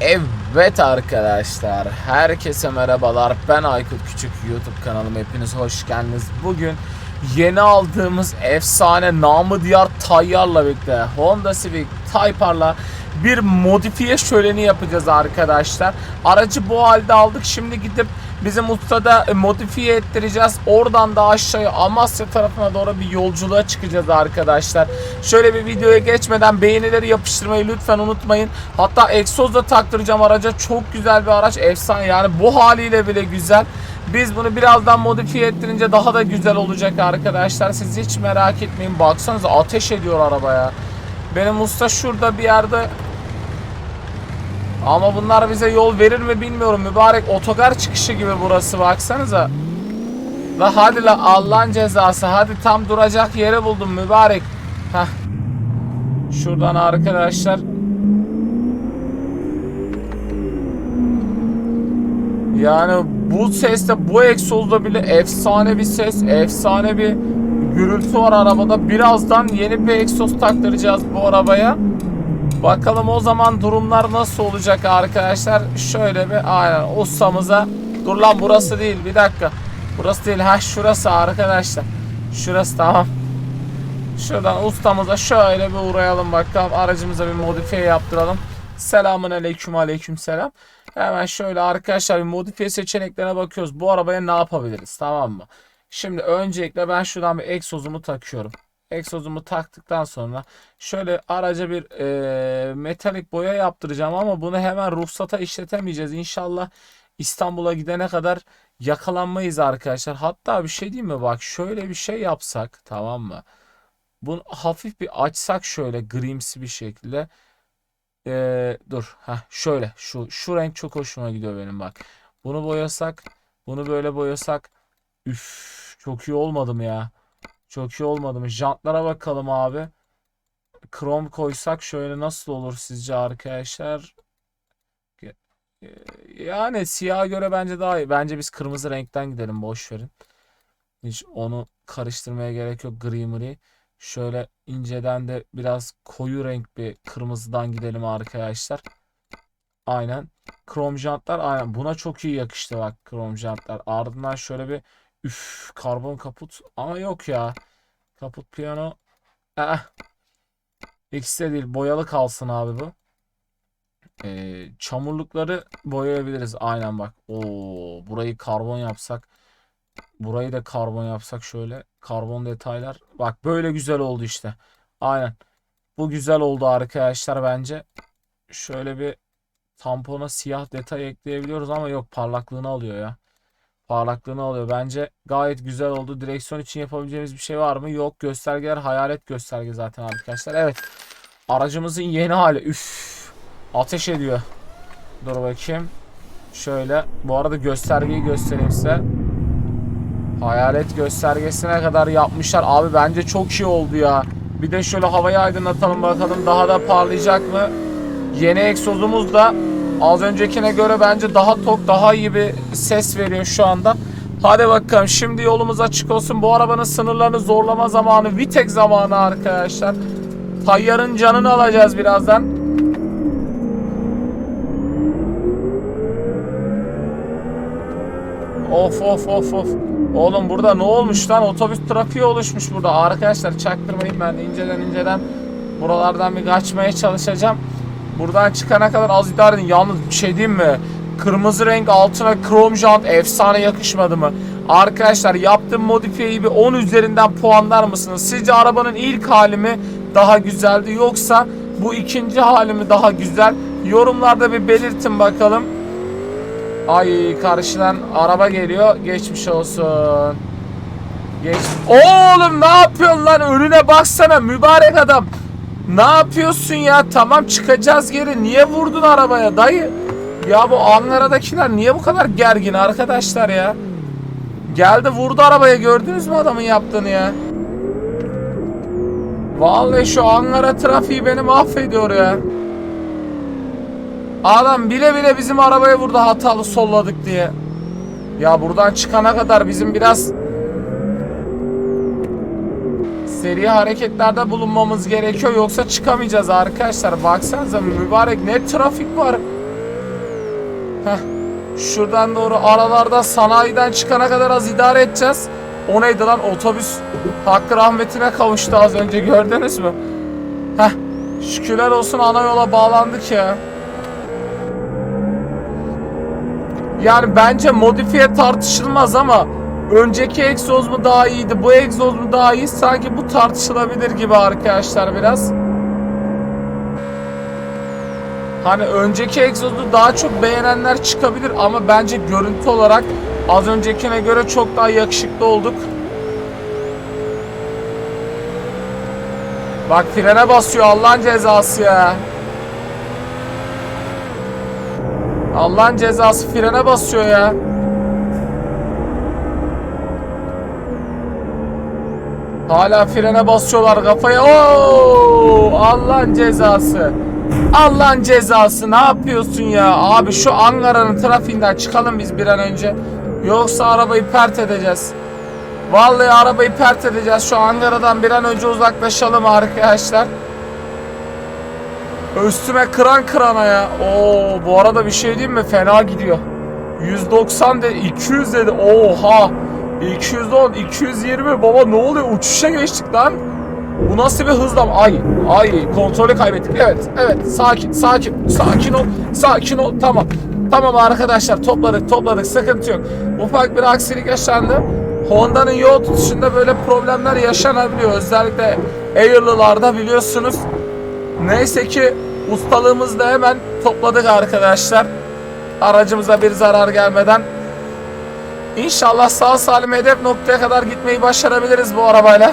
Evet arkadaşlar, herkese merhabalar. Ben Aykut Küçük YouTube kanalıma hepiniz hoş geldiniz. Bugün yeni aldığımız efsane namı diğer Tayyar'la birlikte Honda Civic Type-R'la bir modifiye şöleni yapacağız arkadaşlar. Aracı bu halde aldık. Şimdi gidip bizim ustada e, modifiye ettireceğiz. Oradan da aşağıya Amasya tarafına doğru bir yolculuğa çıkacağız arkadaşlar. Şöyle bir videoya geçmeden beğenileri yapıştırmayı lütfen unutmayın. Hatta egzoz da taktıracağım araca. Çok güzel bir araç. Efsane yani bu haliyle bile güzel. Biz bunu birazdan modifiye ettirince daha da güzel olacak arkadaşlar. Siz hiç merak etmeyin. Baksanıza ateş ediyor arabaya. Benim usta şurada bir yerde ama bunlar bize yol verir mi bilmiyorum. Mübarek otogar çıkışı gibi burası baksanıza. La hadi la Allah'ın cezası. Hadi tam duracak yeri buldum mübarek. Heh. Şuradan arkadaşlar. Yani bu sesle bu egzozda bile efsane bir ses, efsane bir gürültü var arabada. Birazdan yeni bir egzoz taktıracağız bu arabaya. Bakalım o zaman durumlar nasıl olacak arkadaşlar. Şöyle bir aynen ustamıza. Dur lan burası değil bir dakika. Burası değil ha şurası arkadaşlar. Şurası tamam. Şuradan ustamıza şöyle bir uğrayalım bakalım. Aracımıza bir modifiye yaptıralım. Selamun aleyküm aleyküm selam. Hemen şöyle arkadaşlar bir modifiye seçeneklerine bakıyoruz. Bu arabaya ne yapabiliriz tamam mı? Şimdi öncelikle ben şuradan bir egzozumu takıyorum. Egzozumu taktıktan sonra şöyle araca bir e, metalik boya yaptıracağım ama bunu hemen ruhsata işletemeyeceğiz. İnşallah İstanbul'a gidene kadar yakalanmayız arkadaşlar. Hatta bir şey diyeyim mi? Bak şöyle bir şey yapsak tamam mı? Bunu hafif bir açsak şöyle grimsi bir şekilde. E, dur. Heh, şöyle şu şu renk çok hoşuma gidiyor benim bak. Bunu boyasak, bunu böyle boyasak. Üf, çok iyi olmadı mı ya? Çok iyi olmadı mı? Jantlara bakalım abi. Krom koysak şöyle nasıl olur sizce arkadaşlar? E, Yani siyaha göre bence daha iyi. Bence biz kırmızı renkten gidelim boş verin. Hiç onu karıştırmaya gerek yok gri. Şöyle inceden de biraz koyu renk bir kırmızıdan gidelim arkadaşlar. Aynen. Krom jantlar aynen. Buna çok iyi yakıştı bak krom jantlar. Ardından şöyle bir üf karbon kaput ama yok ya. Kaput piyano. Eh. İkisi de değil. Boyalı kalsın abi bu. Ee, çamurlukları boyayabiliriz. Aynen bak. Oo, burayı karbon yapsak. Burayı da karbon yapsak şöyle. Karbon detaylar. Bak böyle güzel oldu işte. Aynen. Bu güzel oldu arkadaşlar bence. Şöyle bir tampona siyah detay ekleyebiliyoruz ama yok parlaklığını alıyor ya. Parlaklığını alıyor. Bence gayet güzel oldu. Direksiyon için yapabileceğimiz bir şey var mı? Yok. Göstergeler hayalet gösterge zaten arkadaşlar. Evet. Aracımızın yeni hali. Üf. Ateş ediyor. Dur bakayım. Şöyle. Bu arada göstergeyi göstereyim size. Hayalet göstergesine kadar yapmışlar. Abi bence çok iyi oldu ya. Bir de şöyle havayı aydınlatalım bakalım daha da parlayacak mı? Yeni egzozumuz da az öncekine göre bence daha tok, daha iyi bir ses veriyor şu anda. Hadi bakalım şimdi yolumuz açık olsun. Bu arabanın sınırlarını zorlama zamanı, vitek zamanı arkadaşlar. Tayyarın canını alacağız birazdan. Of of of of. Oğlum burada ne olmuş lan? Otobüs trafiği oluşmuş burada. Arkadaşlar çaktırmayın ben de inceden inceden buralardan bir kaçmaya çalışacağım. Buradan çıkana kadar az idare edin. Yalnız bir şey diyeyim mi? Kırmızı renk altına krom jant efsane yakışmadı mı? Arkadaşlar yaptığım modifiyeyi bir 10 üzerinden puanlar mısınız? Sizce arabanın ilk hali mi daha güzeldi yoksa bu ikinci hali mi daha güzel? Yorumlarda bir belirtin bakalım. Ay karşıdan araba geliyor. Geçmiş olsun. Geç. Oğlum ne yapıyorsun lan? Önüne baksana mübarek adam. Ne yapıyorsun ya? Tamam çıkacağız geri. Niye vurdun arabaya dayı? Ya bu Ankara'dakiler niye bu kadar gergin arkadaşlar ya? Geldi vurdu arabaya gördünüz mü adamın yaptığını ya? Vallahi şu Ankara trafiği beni mahvediyor ya. Adam bile bile bizim arabaya vurdu hatalı solladık diye. Ya buradan çıkana kadar bizim biraz seri hareketlerde bulunmamız gerekiyor yoksa çıkamayacağız arkadaşlar. Baksanıza mübarek ne trafik var. Heh. Şuradan doğru aralarda sanayiden çıkana kadar az idare edeceğiz. O neydi lan otobüs hakkı rahmetine kavuştu az önce gördünüz mü? Heh. Şükürler olsun ana yola bağlandık ya. Yani bence modifiye tartışılmaz ama önceki egzoz mu daha iyiydi, bu egzoz mu daha iyi? Sanki bu tartışılabilir gibi arkadaşlar biraz. Hani önceki egzozu daha çok beğenenler çıkabilir ama bence görüntü olarak az öncekine göre çok daha yakışıklı olduk. Bak frene basıyor Allah'ın cezası ya. Allah'ın cezası frene basıyor ya. Hala frene basıyorlar kafaya. Oo! Allah'ın cezası. Allah'ın cezası ne yapıyorsun ya? Abi şu Ankara'nın trafiğinden çıkalım biz bir an önce. Yoksa arabayı pert edeceğiz. Vallahi arabayı pert edeceğiz. Şu Ankara'dan bir an önce uzaklaşalım arkadaşlar. Üstüme kıran kırana ya. Oo bu arada bir şey diyeyim mi? Fena gidiyor. 190 dedi, 200 dedi. Oha. 210, 220 baba ne oluyor? Uçuşa geçtik lan. Bu nasıl bir hızla? Ay, ay kontrolü kaybettik. Evet, evet. Sakin, sakin, sakin ol, sakin ol. Tamam. Tamam arkadaşlar topladık, topladık. Sıkıntı yok. Ufak bir aksilik yaşandı. Honda'nın yol tutuşunda böyle problemler yaşanabiliyor. Özellikle Air'lılarda biliyorsunuz. Neyse ki ustalığımızı da hemen topladık arkadaşlar. Aracımıza bir zarar gelmeden. İnşallah sağ salim hedef noktaya kadar gitmeyi başarabiliriz bu arabayla.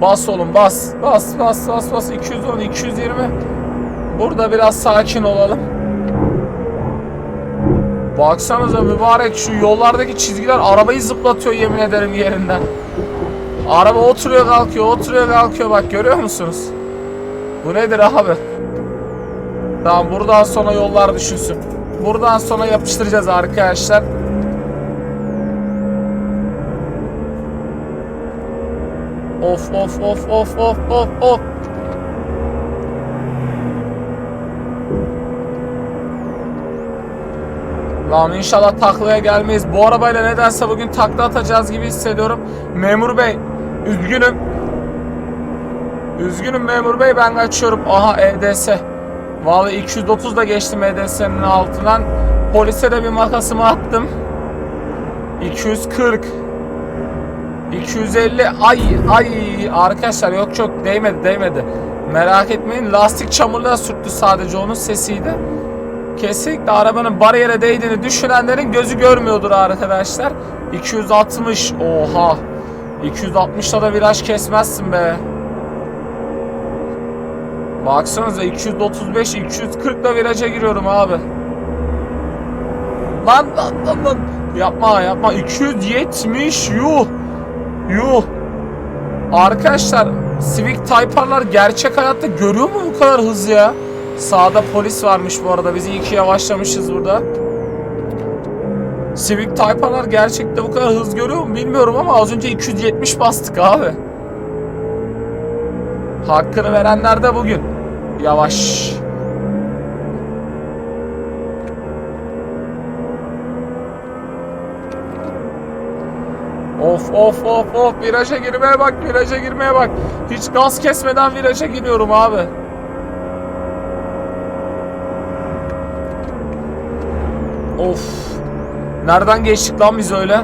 Bas oğlum bas. Bas bas bas bas. 210 220. Burada biraz sakin olalım. Baksanıza mübarek şu yollardaki çizgiler arabayı zıplatıyor yemin ederim yerinden. Araba oturuyor kalkıyor oturuyor kalkıyor bak görüyor musunuz? Bu nedir abi? Tamam buradan sonra yollar düşünsün. Buradan sonra yapıştıracağız arkadaşlar. Of of of of of of of. Lan inşallah taklaya gelmeyiz. Bu arabayla nedense bugün takla atacağız gibi hissediyorum. Memur bey, üzgünüm. Üzgünüm memur bey ben kaçıyorum. Aha EDS. Vallahi 230 da geçtim EDS'nin altından. Polise de bir makasımı attım. 240. 250 ay ay arkadaşlar yok çok değmedi değmedi. Merak etmeyin lastik çamurluğa sürttü sadece onun sesiydi. Kesinlikle arabanın bariyere değdiğini düşünenlerin gözü görmüyordur arkadaşlar. 260 oha 260'da da viraj kesmezsin be. Baksanıza 235 240 da viraja giriyorum abi. Lan lan lan lan. Yapma yapma 270 yuh. Yuh. Arkadaşlar Civic Type-R'lar gerçek hayatta görüyor mu bu kadar hız ya? Sağda polis varmış bu arada. Biz iyi ki yavaşlamışız burada. Civic Type-R'lar gerçekte bu kadar hız görüyor mu bilmiyorum ama az önce 270 bastık abi. Hakkını verenler de bugün. Yavaş. Of of of of viraja girmeye bak viraja girmeye bak. Hiç gaz kesmeden viraja giriyorum abi. Of. Nereden geçtik lan biz öyle?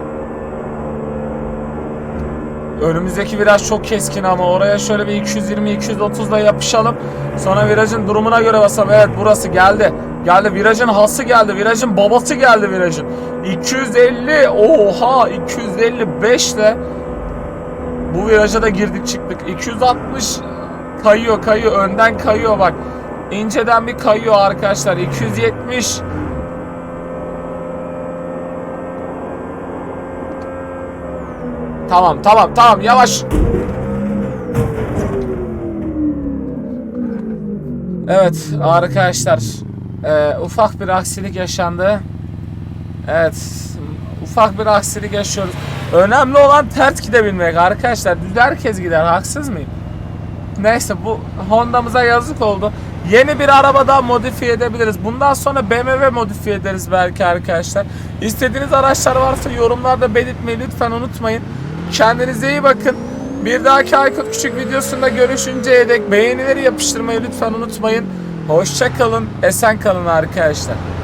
Önümüzdeki viraj çok keskin ama oraya şöyle bir 220-230 da yapışalım. Sonra virajın durumuna göre basalım. Evet burası geldi. Geldi virajın hası geldi. Virajın babası geldi virajın. 250 oha 255 ile bu viraja da girdik çıktık. 260 kayıyor kayıyor önden kayıyor bak. İnceden bir kayıyor arkadaşlar. 270 Tamam tamam tamam yavaş. Evet arkadaşlar e, ufak bir aksilik yaşandı. Evet ufak bir aksilik yaşıyoruz. Önemli olan ters gidebilmek arkadaşlar. Düz herkes gider haksız mıyım? Neyse bu Honda'mıza yazık oldu. Yeni bir araba daha modifiye edebiliriz. Bundan sonra BMW modifiye ederiz belki arkadaşlar. İstediğiniz araçlar varsa yorumlarda belirtmeyi lütfen unutmayın. Kendinize iyi bakın. Bir dahaki Aykut Küçük videosunda görüşünceye dek beğenileri yapıştırmayı lütfen unutmayın. Hoşça kalın, esen kalın arkadaşlar.